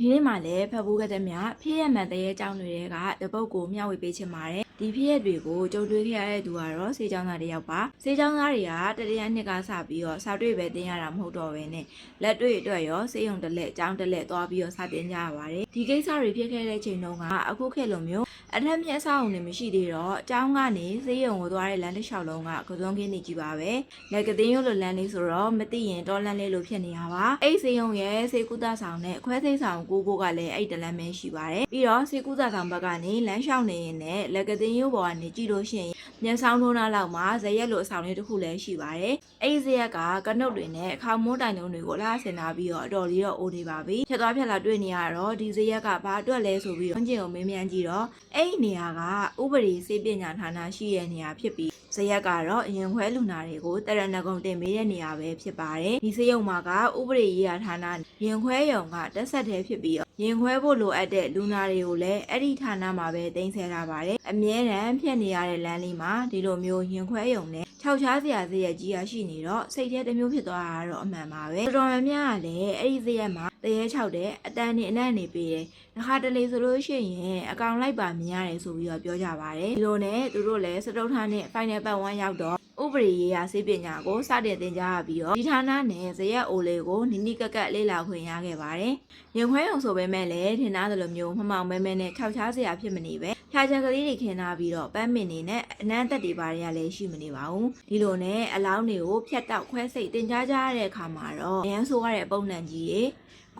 ဒီနေ့မှလည်းဖတ်ဖို့ကတဲ့မြဖြစ်ရမှန်တဲ့ရဲ့အကြောင်းတွေကတပုတ်ကိုမျှဝေပေးချင်ပါတယ်ဒီဖြစ်ရတွေကိုကြုံတွေ့ခဲ့ရတဲ့သူကတော့စေချောင်းသားတစ်ယောက်ပါစေချောင်းသားတွေကတရရနှစ်ကစပြီးတော့စာတွေ့ပဲတင်ရတာမဟုတ်တော့ဘဲနဲ့လက်တွေ့အတွက်ရောစေယုံတစ်လက်အကြောင်းတစ်လက်သွားပြီးတော့စာတင်ကြရပါတယ်ဒီကိစ္စတွေဖြစ်ခဲ့တဲ့ချိန်တုန်းကအခုခေတ်လိုမျိုး အထက်မြက်အဆောက်အုံတွေမရှိသေးတော့အကြောင်းကနေစေယုံကိုသွားတဲ့လမ်းတစ်လျှောက်လုံးကကစုံကင်းနေကြည့်ပါပဲလက်ကတင်းရုပ်လိုလမ်းလေးဆိုတော့မသိရင်တော်လမ်းလေးလိုဖြစ်နေရပါအဲ့စေယုံရဲ့စေကုသဆောင်နဲ့ခွဲစိတ်ဆောင်ကိုကိုကလည်းအဲ့တလမ်းပဲရှိပါတယ်ပြီးတော့စေကုသဆောင်ဘက်ကနေလမ်းလျှောက်နေရင်လည်းလက်ကတင်းရုပ်ပေါ်ကနေကြည့်လို့ရှိရင်မျက်စောင်းထိုးနာလောက်မှာဇရက်လိုအဆောင်လေးတစ်ခုလည်းရှိပါတယ်အဲ့ဒီဇရက်ကကနုတ်တွေနဲ့အခါမိုးတိုင်လုံးတွေကိုလှဆင်ထားပြီးတော့အတော်လေးတော့အိုနေပါပြီဖြတ်သွားဖြတ်လာတွေ့နေရတော့ဒီဇရက်ကဘာအတွက်လဲဆိုပြီးတော့ကျင်ကိုမေးမြန်းကြည့်တော့အဲ့ဒီနေရာကဥပဒေစေပညာဌာနရှိတဲ့နေရာဖြစ်ပြီးဇရက်ကတော့အရင်ခွဲလူနာတွေကိုတရဏဂုံတင်ပေးတဲ့နေရာပဲဖြစ်ပါတယ်ဒီစေယုံမှာကဥပဒေရေးရာဌာနရင်ခွဲယုံကတက်ဆက်တဲ့ဖြစ်ပြီးတော့ရင်ခွဲဖို့လိုအပ်တဲ့လူနာတွေကိုလည်းအဲ့ဒီဌာနမှာပဲတင်ဆက်ထားပါတယ်အမြဲတမ်းဖြတ်နေရတဲ့လမ်းလေးမှာဒီလိုမျိုးရင်ခွဲယုံနဲ့ ခြောက်ချားစရာစရက်ကြီးရရှိနေတော့စိတ်ထဲတစ်မျိုးဖြစ်သွားတာတော့အမှန်ပါပဲတော်တော်များများကလည်းအဲ့ဒီစရက်မှာတရေချောက်တဲ့အတန်းနေအနံ့နေပေးတယ်တစ်ခါတလေဆိုလို့ရှိရင်အကောင်လိုက်ပါမြင်ရတယ်ဆိုပြီးတော့ပြောကြပါတယ်ဒီလိုနဲ့သူတို့လည်းစတုထနဲ့ final part 1ရောက်တော့ဥ ပဒေရေးရာစေပညာကိုစတင်သင်ကြားရပြီးတော့ဒီဌာနနဲ့ဇရက်အိုလေးကိုနိနိကက်ကက်လေ့လာခွင့်ရခဲ့ပါတယ်။ရင်ခွဲအောင်ဆိုပေမဲ့လည်းထင်သားသလိုမျိုးမမောင်မဲမဲနဲ့ခြောက်ချားစရာဖြစ်မနေပဲ။ဖြာချန်ကလေးတွေခင်းထားပြီးတော့ပန်းမင်နေနဲ့အနမ်းသက်တွေပါတွေကလည်းရှိမနေပါဘူး။ဒီလိုနဲ့အလောင်းတွေကိုဖြတ်တောက်ခွဲစိတ်တင်ကြားကြရတဲ့အခါမှာတော့အရန်ဆိုရတဲ့အပုံနှံကြီးရေ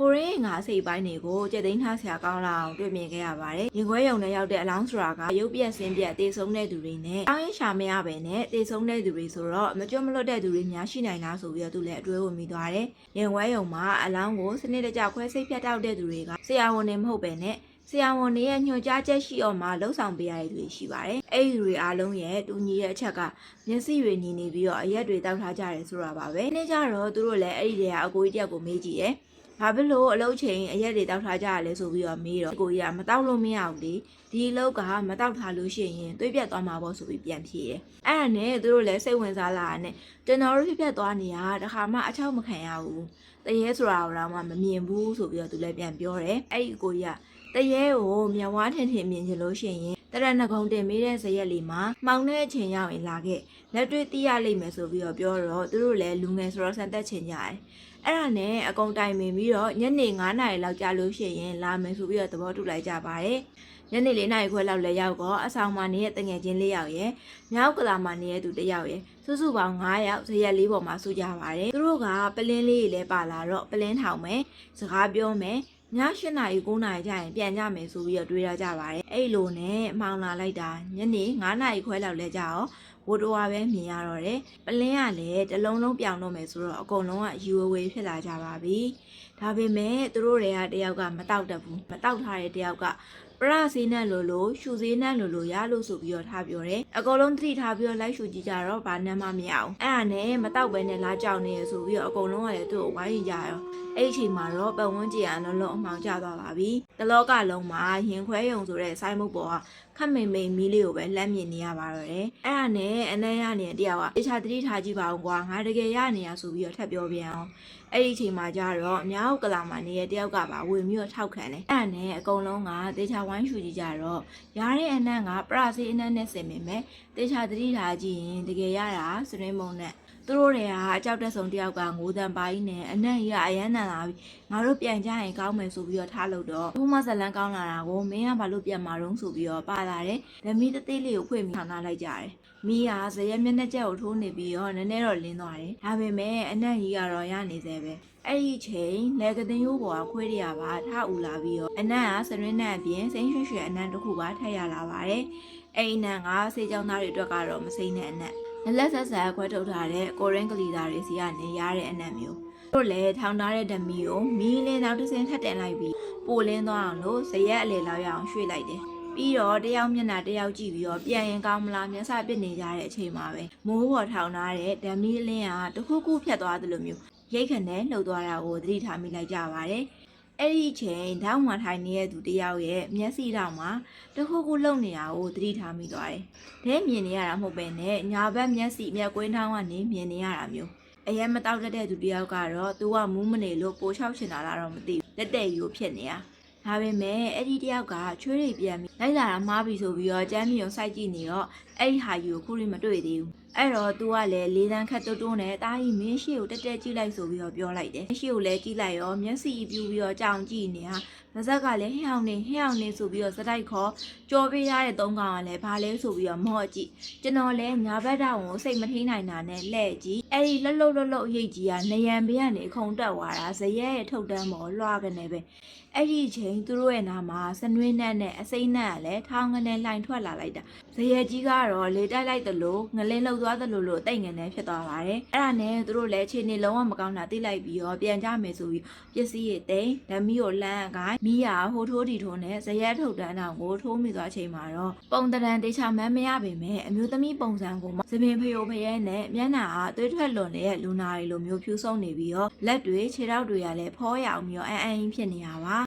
ကိုရင်းငါစိတ်ပိုင်းတွေကိုကြက်သိန်းထားဆရာကောင်းလာအောင်တွေ့မြင်ခဲ့ရပါတယ်။ရင်ခွဲရုံနဲ့ရောက်တဲ့အလောင်းဆိုတာကရုပ်ပြက်ဆင်းပြက်တေဆုံးတဲ့သူတွေနဲ့အောင်းရင်ရှာမရပဲနဲ့တေဆုံးတဲ့သူတွေဆိုတော့မကြွမလွတ်တဲ့သူတွေများရှိနိုင်လားဆိုပြီးတော့သူလည်းအတွေးဝင်မိသွားတယ်။ရင်ခွဲရုံမှာအလောင်းကိုစနစ်တကျခွဲစိတ်ဖြတ်တောက်တဲ့သူတွေကဆရာဝန်တွေမဟုတ်ပဲနဲ့ဆရာဝန်တွေရဲ့ညွှန်ကြားချက်ရှိအောင်မှလှုပ်ဆောင်ပေးရတဲ့သူတွေရှိပါတယ်။အဲ့ဒီတွေအားလုံးရဲ့တူညီရဲ့အချက်ကမျက်စိတွေညီနေပြီးတော့အရက်တွေတောက်ထားကြတယ်ဆိုတာပါပဲ။နေ့ကျတော့သူတို့လည်းအဲ့ဒီတည်းကအကိုကြီးတယောက်ကိုမေးကြည့်တယ်။ ဘာဖြစ်လို့အလုပ်ချိန်အရက်တွေတောက်ထားကြရလဲဆိုပြီးတော့မေးတော့ကိုကြီးကမတောက်လို့မရဘူးလေ။ဒီအလုပ်ကမတောက်ထားလို့ရှိရင်သွေးပြတ်သွားမှာပေါ့ဆိုပြီးပြန်ဖြေတယ်။အဲ့ဒါနဲ့သူတို့လည်းစိတ်ဝင်စားလာတာနဲ့ကျွန်တော်တို့ဖြစ်ပြတ်သွားနေတာတခါမှအချောက်မခံရဘူး။တရေဆိုတာတော့မှမမြင်ဘူးဆိုပြီးတော့သူလည်းပြန်ပြောတယ်။အဲ့ဒီကိုကြီးကတရဲကိုမြဝါထင်ထင်မြင်ချင်လို့ရှိရင် တရဏဂုံတင်ပေးတဲ့ဇရက်လေးမှာမှောင်တဲ့အချိန်ရောက်ရင်လာခဲ့လက်တွေ့သိရလိမ့်မယ်ဆိုပြီးတော့ပြောတော့သူတို့လည်းလူငယ်ဆိုတော့ဆန်သက်ချင်ကြတယ်အဲ့ဒါနဲ့အကုန်တိုင်ပင်ပြီးတော့ညနေ9နာရီလောက်ကြာလို့ရှိရင်လာမယ်ဆိုပြီးတော့သဘောတူလိုက်ကြပါတယ်ညနေ၄နာရီခွဲလောက်လည်းရောက်တော့အဆောင်မှာနေတဲ့တငယ်ချင်း၄ယောက်ရယ်မြောက်ကလာမှာနေတဲ့သူတစ်ယောက်ရယ်စုစုပေါင်း9ယောက်ဇရက်လေးပေါ်မှာစုကြပါတယ်သူတို့ကပလင်းလေးတွေလည်းပါလာတော့ပလင်းထောင်မယ်စကားပြောမယ် ည8နာရီ9နာရီကျရင်ပြန်ကြမယ်ဆိုပြီးတော့တွေးရကြပါတယ်အဲ့လိုနဲ့မှောင်လာလိုက်တာညနေ9နာရီခွဲလောက်လဲကြရောဝတ်တော်ဝါပဲမြင်ရတော့တယ်ပလင်းကလည်းတစ်လုံးလုံးပြောင်းတော့မယ်ဆိုတော့အကုန်လုံးကယူဝေးဖြစ်လာကြပါပြီဒါပေမဲ့သူတို့တွေကတယောက်ကမတောက်တတ်ဘူးမတောက်ထားတဲ့တယောက်က ပရဆေးနဲ့လိုလိုရှူဆေးနဲ့လိုလိုရလို့ဆိုပြီးတော့ထားပြောတယ်အကုန်လုံးသတိထားပြီးတော့လိုက်ရှူကြည့်ကြတော့ဘာနှမ်းမှမရအောင်အဲ့ဒါနဲ့မတောက်ပဲနဲ့လာကြောက်နေရဆိုပြီးတော့အကုန်လုံးကလည်းသူ့ကိုဝိုင်းရင်ကြရောအဲ့ဒီအချိန်မှာတော့ပတ်ဝန်းကျင်အလုံးလုံးအမှောင်ကျသွားပါပြီ။တလောကလုံးမှာရင်ခွဲယုံဆိုတဲ့စိုင်းမုတ်ပေါ်ကခက်မိန်မိန်မီးလေးကိုပဲလှမ်းမြင်နေရပါတော့တယ်။အဲ့ဒါနဲ့အနမ်းရနေတဲ့တယောက်ကတခြားတတိထားကြည့်ပါအောင်ကွာငါတကယ်ရနေရဆိုပြီးတော့ထပ်ပြောပြန်အောင်။အဲ့ဒီအချိန်မှာကျတော့မြောက်ကလာမှာနေတဲ့တယောက်ကပါဝင်ပြီးတော့ထောက်ခံတယ်။အဲ့ဒါနဲ့အကုန်လုံးကတေချာဝိုင်းရှူကြည့်ကြတော့ရတဲ့အနမ်းကပရစီအနမ်းနဲ့ဆင်မိမယ်။တေချာတတိထားကြည့်ရင်တကယ်ရတာစရင်းမုံနဲ့ သူတို့တွေကအကြောက်တက်ဆုံးတယောက်ကငိုတန်ပိုင်းနဲ့အနံ့ကြီးကအယမ်းနန်လာပြီငါတို့ပြန်ကြရင်ကောင်းမယ်ဆိုပြီးတော့ထားလို့တော့ဘုမဇလန်းကောင်းလာတာကိုမင်းကဘာလို့ပြန်มาတော့ဆိုပြီးတော့ပါလာတယ်ဓမီတသေးလေးကိုဖွင့်ပြီးထောင်ထားလိုက်ကြတယ်မီးကဇရက်မျက်နှာကျက်ကိုထိုးနေပြီးတော့နည်းနည်းတော့လင်းသွားတယ်ဒါပေမဲ့အနံ့ကြီးကတော့ရနေသေးပဲအဲ့ဒီချိန်လက်ကတင်ရိုးပေါ်ကခွေးတွေကပါထအူလာပြီးတော့အနံ့ကစရင်းနဲ့အပြင်စိမ့်ရွှွှွှအနံ့တစ်ခုပါထပ်ရလာပါတယ်အဲ့ဒီအနံ့ကစေချောင်းသားတွေအတွက်ကတော့မစိမ့်တဲ့အနံ့ လက်လက်ဆက်ဆက်ခွဲထုတ်ထားတဲ့ကိုရင်ကလီသားတွေစီကနေရတဲ့အနက်မျိုးတို့လည်းထောင်ထားတဲ့ဓမီကိုမီးလင်းနောက်တစ်စင်းထပ်တင်လိုက်ပြီးပိုလင်းသွားအောင်လို့ဇရက်အလေလောက်ရအောင်ရွှေ့လိုက်တယ်ပြီးတော့တယောက်မျက်နှာတယောက်ကြည့်ပြီးတော့ပြန်ရင်ကောင်းမလားမျက်စပစ်နေကြတဲ့အချိန်မှာပဲမိုးပေါ်ထောင်ထားတဲ့ဓမီလင်းကတခုခုဖြတ်သွားသလိုမျိုးရိတ်ခနဲ့လှုပ်သွားတာကိုသတိထားမိလိုက်ကြပါတယ် အဲ့ဒီအချိန်ဓာတ်မှထိုင်နေတဲ့သူတယောက်ရဲ့မျက်စိတောင်မှာတခုခုလှုပ်နေတာကိုသတိထားမိသွားတယ်ဒဲမြင်နေရတာမဟုတ်ပဲနဲ့ညာဘက်မျက်စိမျက်ကွင်းထောင်းကနေမြင်နေရတာမျိုးအရင်မတောက်တတ်တဲ့သူတယောက်ကတော့သူကမူးမနေလို့ပိုလျှောက်ချင်တာလားတော့မသိဘူးလက်တဲ့ယူဖြစ်နေတာဒါပေမဲ့အဲ့ဒီတယောက်ကချွေးတွေပြန်ပြီးလိုက်လာတာမှားပြီဆိုပြီးတော့ကျမ်းမြေုံစိုက်ကြည့်နေတော့ အဲ့ဒီဟာယူကိုခုရိမတွေ့သေးဘူးအဲ့တော့ तू ကလည်းလေးတန်းခတ်တွတ်တွန်းနဲ့တားကြီးမင်းရှိကိုတက်တက်ကြည့်လိုက်ဆိုပြီးတော့ပြောလိုက်တယ်ရှိကိုလည်းကြည့်လိုက်ရောမျက်စိပြူပြီးတော့ကြောင်ကြည့်နေတာပါဇက်ကလည်းဟဲ့အောင်နေဟဲ့အောင်နေဆိုပြီးတော့စတိုက်ခေါ်ကြော်ပေးရတဲ့သုံးကောင်ကလည်းဘာလဲဆိုပြီးတော့မော့ကြည့်ကျွန်တော်လည်းညာဘက်တောင်ကိုစိတ်မထိနိုင်တာနဲ့လှဲ့ကြည့်အဲ့ဒီလှလှလှလှအရေးကြီးကနယံဘေးကနေခုံတက်သွားတာဇရဲရဲ့ထုတ်တန်းပေါ်လွှားကနေပဲအဲ့ဒီအချိန်သူတို့ရဲ့နာမှာစနွေးနဲ့နဲ့အစိမ့်နဲ့ကလည်းထောင်းကနေလှိုင်ထွက်လာလိုက်တာဇရဲကြီးကတော့လေတိုက်လိုက်သလိုငလင်းလှုပ်သွားသလိုလိုအသိငယ်နဲ့ဖြစ်သွားပါတယ်အဲ့ဒါနဲ့သူတို့လည်းခြေနေလုံးဝမကောင်းတာသိလိုက်ပြီးတော့ပြန်ကြမယ်ဆိုပြီးပစ္စည်းတွေတိမ်ဓမီကိုလမ်းအကိုင်းမိယာဟိုထိုးတီထိုးနဲ့ဇရဲထုတ်တန်းအောင်ကိုထိုးမိသွားချိန်မှာတော့ပုံတရံတေချာမန်းမရပေမဲ့အမျိုးသမီးပုံစံကိုမှသပင်ဖယိုဖရဲနဲ့မျက်နှာအားသွေးထွက်လွန်တဲ့လူနာတွေလိုမျိုးဖြူဆုံးနေပြီးတော့လက်တွေခြေထောက်တွေကလည်းဖောရအောင်ပြီးတော့အန်အန်ဖြစ်နေတာပါ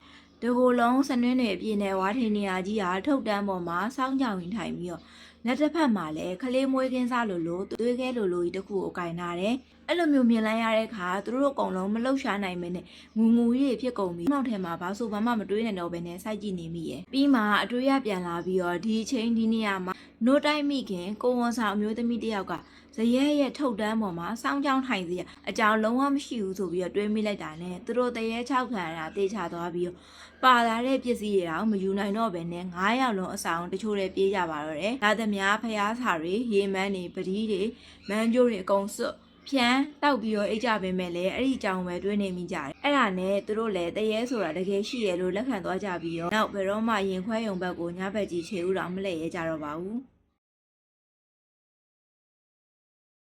တကူလုံးစနွင်းတွေအပြည့်နဲ့ဝါထင်းနေရာကြီးဟာထုတ်တန်းပေါ်မှာစောင်းကြောင်ရင်ထိုင်ပြီးတော့ လက်တစ်ဖက်မှာလည်းခလေးမွေးကင်းစားလိုလိုသွေးခဲလိုလိုကြီးတစ်ခုကိုကင်ထားတယ်။အဲ့လိုမျိုးမြင်လိုက်ရတဲ့အခါသူတို့အကုန်လုံးမလှုပ်ရှားနိုင်မနဲ့ငူငူကြီးဖြစ်ကုန်ပြီးနောက်ထဲမှာဘာဆိုဘာမှမတွေးနိုင်တော့ဘဲနဲ့စိုက်ကြည့်နေမိရဲ့။ပြီးမှအတွေ့ရပြန်လာပြီးတော့ဒီအချိန်ဒီနေရာမှာ နိုးတိုက်မိခင်ကိုဝန်ဆောင်အမျိုးသမီးတစ်ယောက်ကဇရဲရဲ့ထုတ်တန်းပေါ်မှာစောင်းကြောင်းထိုင်စီရအကြောင်းလုံးဝမရှိဘူးဆိုပြီးတော့တွေးမိလိုက်တာနဲ့သူတို့တရေ၆ခံရတာတေချာသွားပြီးတော့ပါလာတဲ့ပစ္စည်းတွေတော့မယူနိုင်တော့ဘဲနဲ့9ယောက်လုံးအဆောင်တချို့လည်းပြေးကြပါတော့တယ်။ဒါသမားဖျားစာတွေရေမန်းတွေပတိတွေမန်းကျိုးတွေအကုန်စွတ်ဖြန်းတောက်ပြီးတော့အိတ်ကြပဲမဲ့လေအဲ့ဒီအကြောင်းပဲတွေးနေမိကြတယ်။အဲ့ဒါနဲ့သူတို့လည်းတရေဆိုတာတကယ်ရှိရလို့လက်ခံသွားကြပြီးတော့နောက်ဘယ်တော့မှရင်ခွဲယုံဘက်ကိုညဘက်ကြီးခြေဥတော်မလဲရဲကြတော့ပါဘူး။